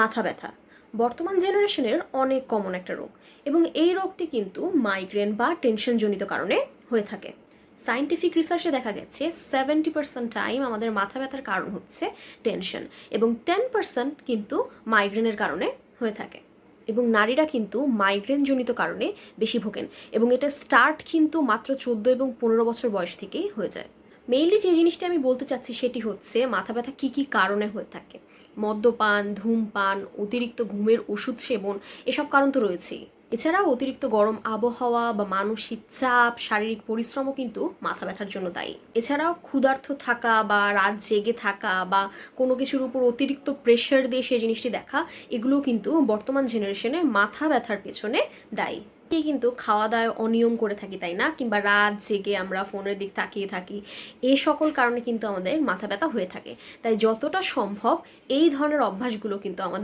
মাথা ব্যথা। বর্তমান জেনারেশনের অনেক কমন একটা রোগ এবং এই রোগটি কিন্তু মাইগ্রেন বা টেনশনজনিত কারণে হয়ে থাকে। সায়েন্টিফিক রিসার্চে দেখা গেছে সেভেন্টি পার্সেন্ট টাইম আমাদের মাথা ব্যথার কারণ হচ্ছে টেনশন এবং টেন পার্সেন্ট কিন্তু মাইগ্রেনের কারণে হয়ে থাকে এবং নারীরা কিন্তু মাইগ্রেনজনিত কারণে বেশি ভোগেন এবং এটা স্টার্ট কিন্তু মাত্র চোদ্দ এবং পনেরো বছর বয়স থেকেই হয়ে যায়। মেইনলি যে জিনিসটা আমি বলতে চাচ্ছি সেটি হচ্ছে মাথা ব্যথা কী কী কারণে হয়ে থাকে। মদ্যপান, ধূমপান, অতিরিক্ত ঘুমের ওষুধ সেবন, এসব কারণ তো রয়েছেই। এছাড়াও অতিরিক্ত গরম আবহাওয়া বা মানসিক চাপ, শারীরিক পরিশ্রমও কিন্তু মাথা ব্যথার জন্য দায়ী। এছাড়াও ক্ষুধার্ত থাকা বা রাত জেগে থাকা বা কোনো কিছুর উপর অতিরিক্ত প্রেশার দিয়ে সেই জিনিসটি দেখা এগুলো কিন্তু বর্তমান জেনারেশনে মাথা ব্যথার পেছনে দায়ী। কি কিন্তু খাওয়া দাওয়ায় অনিয়ম করে থাকি, তাই না? কিংবা রাত জেগে আমরা ফোনের দিক তাকিয়ে থাকি এই সকল কারণে কিন্তু আমাদের মাথা ব্যথা হয়ে থাকে। তাই যতটা সম্ভব এই ধরনের অভ্যাসগুলো কিন্তু আমাদের